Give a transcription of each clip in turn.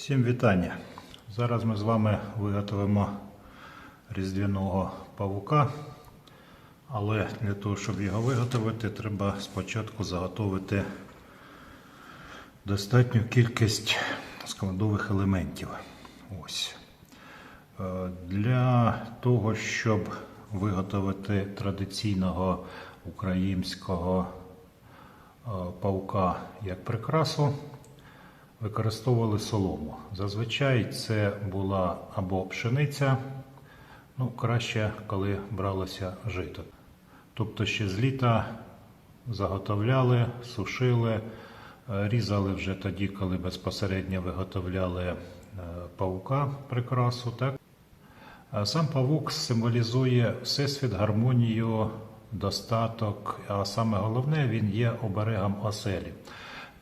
Всім вітання! Зараз ми з вами виготовимо різдвяного павука, але для того, щоб його виготовити, треба спочатку заготовити достатню кількість складових елементів. Ось. Е, Для того, щоб виготовити традиційного українського е, павука як прикрасу, використовували солому. Зазвичай це була або пшениця, ну краще, коли бралося жито. Тобто ще з літа заготовляли, сушили, е, різали вже тоді, коли безпосередньо виготовляли е, павука прикрасу. Так? Сам павук символізує всесвіт, гармонію, достаток, а саме головне, він є оберегом оселі.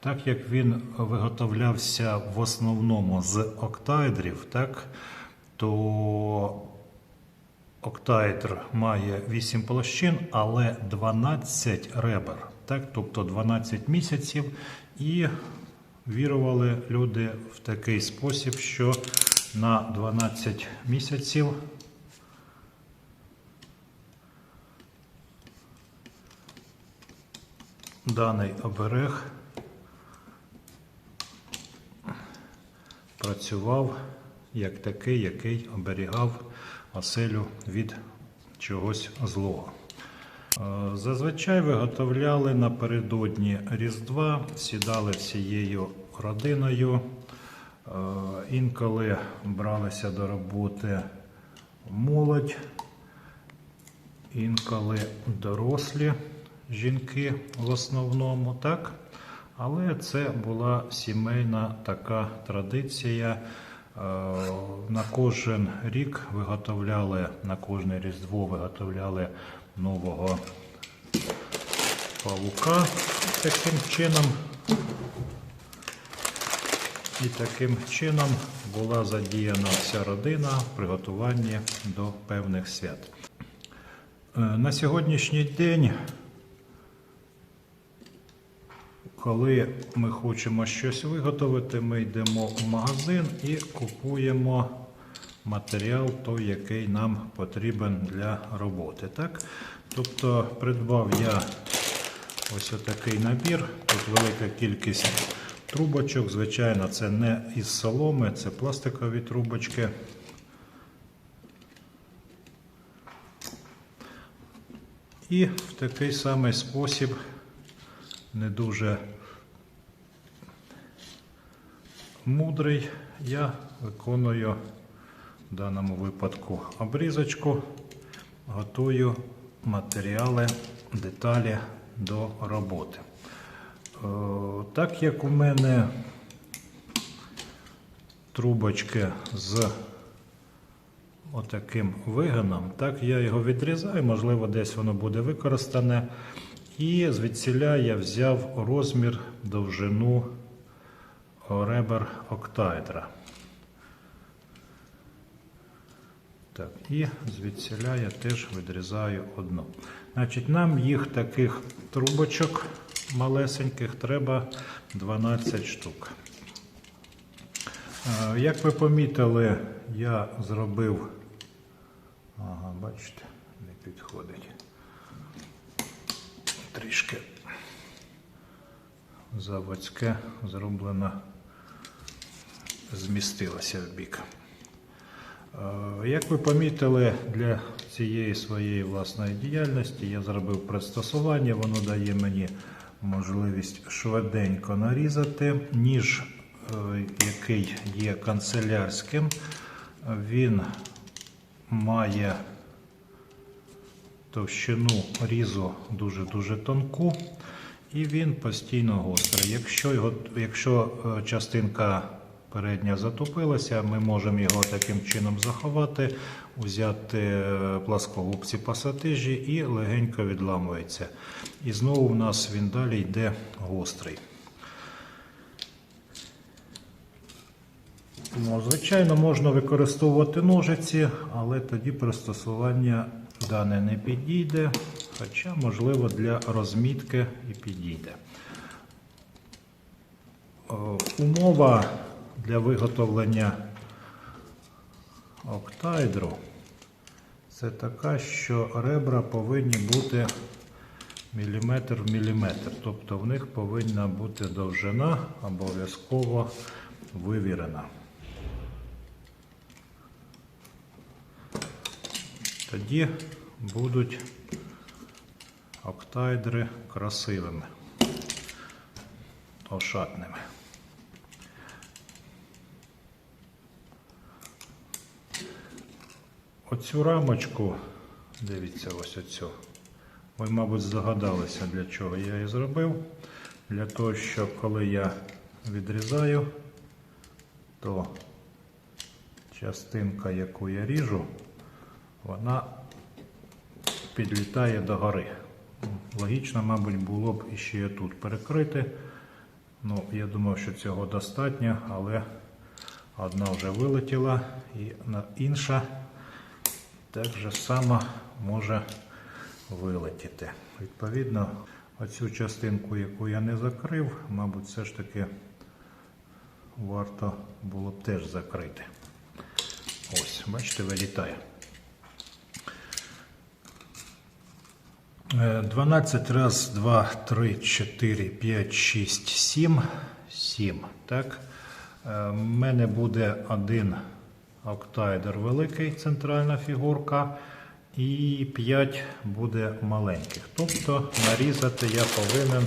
Так як він виготовлявся в основному з октаедрів, так, то октаедр має 8 площин, але 12 ребер, так, тобто 12 місяців, і вірували люди в такий спосіб, що на 12 місяців даний оберег працював як такий, який оберігав оселю від чогось злого. Е, Зазвичай виготовляли напередодні Різдва, сідали всією родиною. Е, Інколи бралися до роботи молодь, інколи дорослі жінки в основному, так? Але це була сімейна така традиція. Е, На кожен рік виготовляли, на кожне Різдво виготовляли нового павука таким чином. І таким чином була задіяна вся родина в приготуванні до певних свят. Е, На сьогоднішній день коли ми хочемо щось виготовити, ми йдемо в магазин і купуємо матеріал, той, який нам потрібен для роботи. Так? Тобто придбав я ось отакий набір. Тут велика кількість трубочок. Звичайно, це не із соломи, це пластикові трубочки. І в такий самий спосіб не дуже мудрий, я виконую в даному випадку обрізочку, готую матеріали, деталі до роботи. Е, Так як у мене трубочки з отаким вигином, так я його відрізаю, можливо, десь воно буде використане. І звідсіля я взяв розмір довжину ребер октаедра. Так, і звідсіля я теж відрізаю одну. Значить, нам їх таких трубочок малесеньких треба 12 штук. Е, Як ви помітили, я зробив, ага, бачите, не підходить трішки заводське зроблено, змістилося в бік. Е, Як ви помітили, для цієї своєї власної діяльності я зробив пристосування, воно дає мені можливість швиденько нарізати. Ніж, е, який є канцелярським, він має товщину різу дуже-дуже тонку, і він постійно гострий. Якщо, його, якщо е, частинка передня затопилася, ми можемо його таким чином заховати, взяти е, пласкогубці пасатижі і легенько відламується. І знову в нас він далі йде гострий. Ну, звичайно, можна використовувати ножиці, але тоді пристосування дане не підійде, хоча, можливо, для розмітки і підійде. Умова для виготовлення октайдру це така, що ребра повинні бути міліметр в міліметр. Тобто в них повинна бути довжина обов'язково вивірена. Тоді будуть октайдри красивими, ошатними. Оцю рамочку, дивіться ось оцю. Ви, мабуть, здогадалися, для чого я її зробив. Для того, щоб коли я відрізаю, то частинка, яку я ріжу, вона підлітає до гори. Логічно, мабуть, було б іще тут перекрити. Ну, я думав, що цього достатньо, але одна вже вилетіла і інша так же само може вилетіти. Відповідно, оцю частинку, яку я не закрив, мабуть, все ж таки варто було б теж закрити. Ось, бачите, вилітає. 12 раз, 2, 3, 4, 5, 6, 7. 7. Так. Е, В мене буде один октайдер великий, центральна фігурка, і 5 буде маленьких. Тобто нарізати я повинен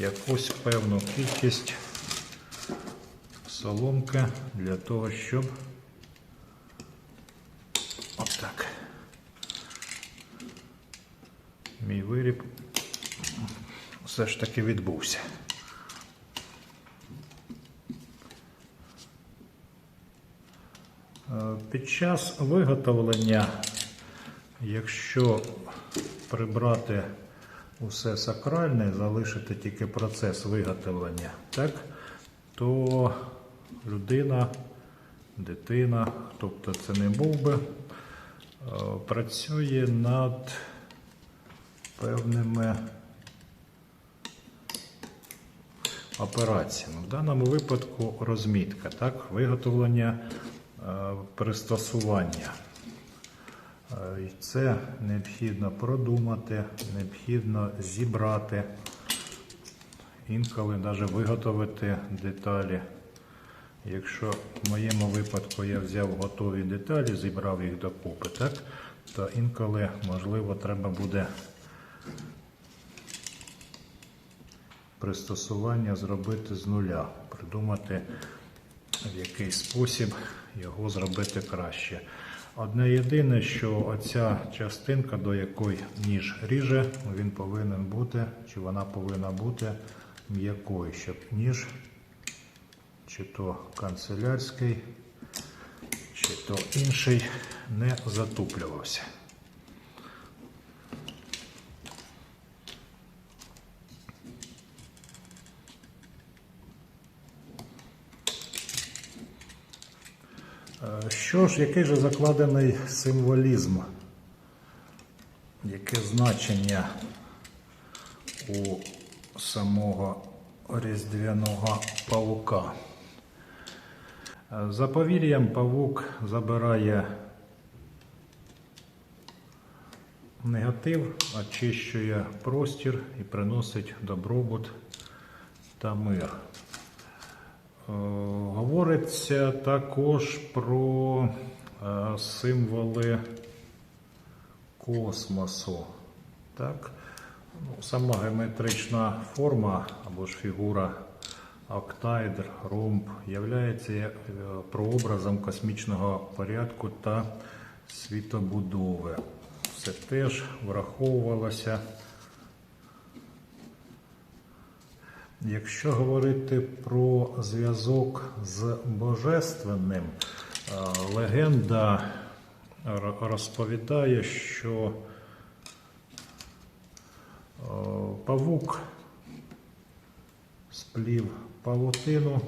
якусь певну кількість соломки для того, щоб Мій виріб все ж таки відбувся. Е, Під час виготовлення, якщо прибрати усе сакральне, залишити тільки процес виготовлення, так, то людина, дитина, хто б то це не був би, е, працює над певними операціями. В даному випадку розмітка, так, виготовлення е, пристосування. Е, і Це необхідно продумати, необхідно зібрати, інколи навіть виготовити деталі. Якщо в моєму випадку я взяв готові деталі, зібрав їх докупи, так, то інколи, можливо, треба буде пристосування зробити з нуля, придумати, в який спосіб його зробити краще. Одне єдине, що оця частинка, до якої ніж ріже, він повинен бути, чи вона повинна бути м'якою, щоб ніж, чи то канцелярський, чи то інший, не затуплювався. Що ж, який же закладений символізм? Яке значення у самого різдвяного павука? За повір'ям павук забирає негатив, очищує простір і приносить добробут та мир. Е, Говориться також про е, символи космосу. Так? Ну, сама геометрична форма або ж фігура октайдр, ромб являється е, прообразом космічного порядку та світобудови. Це теж враховувалося. Якщо говорити про зв'язок з божественним, е, легенда розповідає, що е, павук сплів павутину,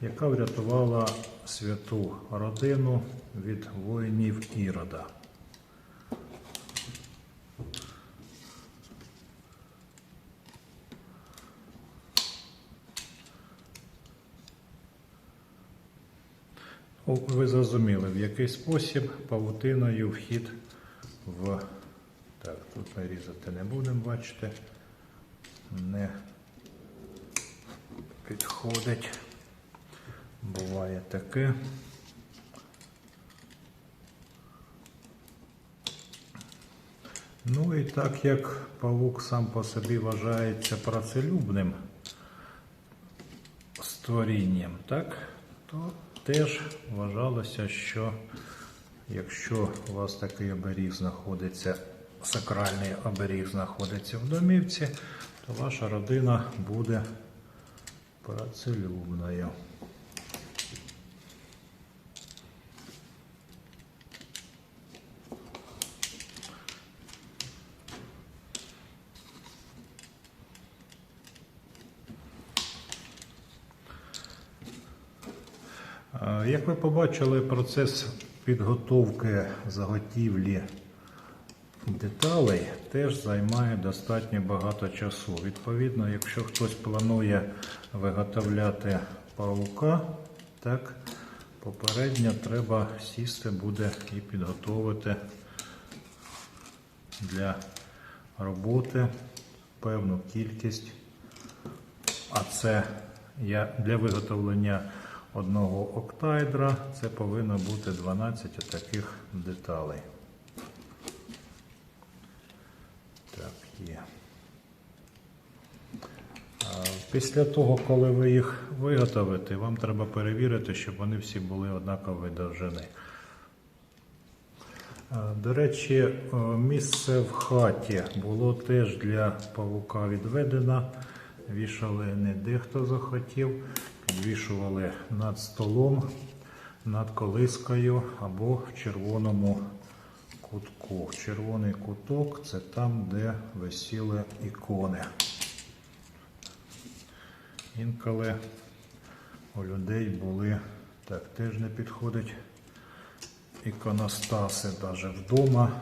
яка врятувала святу родину від воїнів Ірода. Ви зрозуміли, в який спосіб павутиною вхід в. Так, тут ми різати не будемо, бачите. Не підходить. Буває таке. Ну і так як павук сам по собі вважається працелюбним створінням, так, то теж вважалося, що якщо у вас такий оберіг знаходиться, сакральний оберіг знаходиться в домівці, то ваша родина буде працелюбною. Як ви побачили, процес підготовки заготівлі деталей теж займає достатньо багато часу. Відповідно, якщо хтось планує виготовляти паука, так попередньо треба сісти буде і підготовити для роботи певну кількість а це я для виготовлення одного октайдра це повинно бути 12 таких деталей. Так, є. Після того, коли ви їх виготовите, вам треба перевірити, щоб вони всі були однакової довжини. До речі, е, місце в хаті було теж для павука відведено. Вішали не де хто захотів, підвішували над столом, над колискою або в червоному кутку. Червоний куток це там, де висіли ікони. Інколи у людей були, так теж не підходить іконостаси навіть вдома.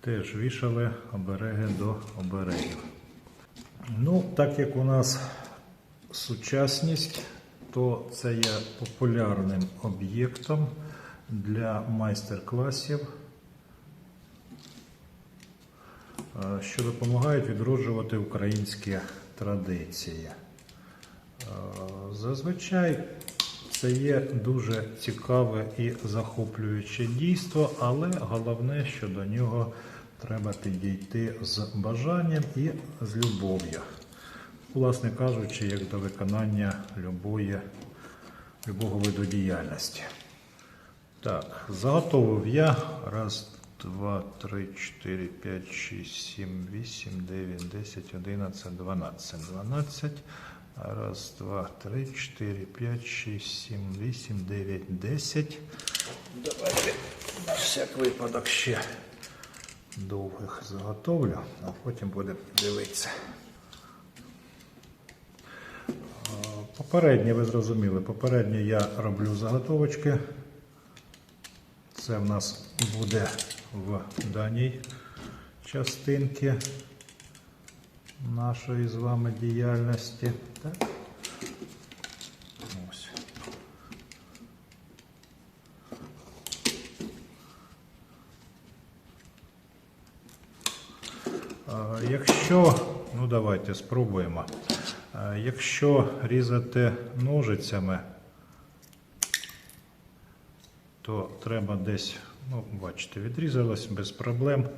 Теж вішали обереги до оберегів. Ну, так як у нас сучасність, то це є популярним об'єктом для майстер-класів, е, що допомагають відроджувати українські традиції. Е, Зазвичай це є дуже цікаве і захоплююче дійство, але головне, що до нього треба підійти з бажанням і з любов'ю. Власне кажучи, як до виконання любої, любого виду діяльності. Так, заготовив я. Раз, два, три, чотири, п'ять, шість, сім, вісім, дев'ять, десять, одинадцять, дванадцять. Дванадцять. Раз, два, три, чотири, п'ять, шість, сім, вісім, дев'ять, десять. Давайте на всяк випадок ще довгих заготовлю, а потім будемо дивитися. Попереднє, ви зрозуміли, попереднє я роблю заготовочки. Це в нас буде в даній частинці нашої з вами діяльності. Так. Ось. А, Якщо, ну давайте спробуємо. Якщо різати ножицями, то треба десь, ну, бачите, відрізалось без проблем,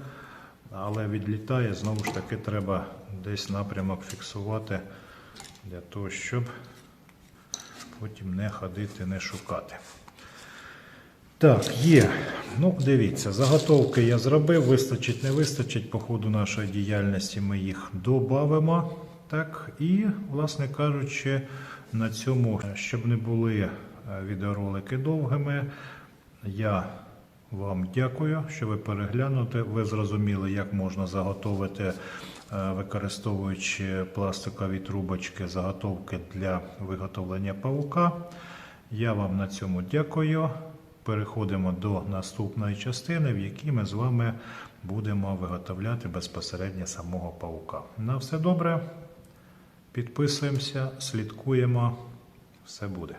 але відлітає, знову ж таки, треба десь напрямок фіксувати для того, щоб потім не ходити, не шукати. Так, є. Ну, дивіться, заготовки я зробив, вистачить, не вистачить. По ходу нашої діяльності ми їх додамо. Так, і, власне кажучи, на цьому, щоб не були е, відеоролики довгими, я вам дякую, що ви переглянути. Ви зрозуміли, як можна заготовити, е, використовуючи пластикові трубочки, заготовки для виготовлення павука. Я вам на цьому дякую. Переходимо до наступної частини, в якій ми з вами будемо виготовляти безпосередньо самого паука. На все добре. Підписуємося, слідкуємо. Все буде.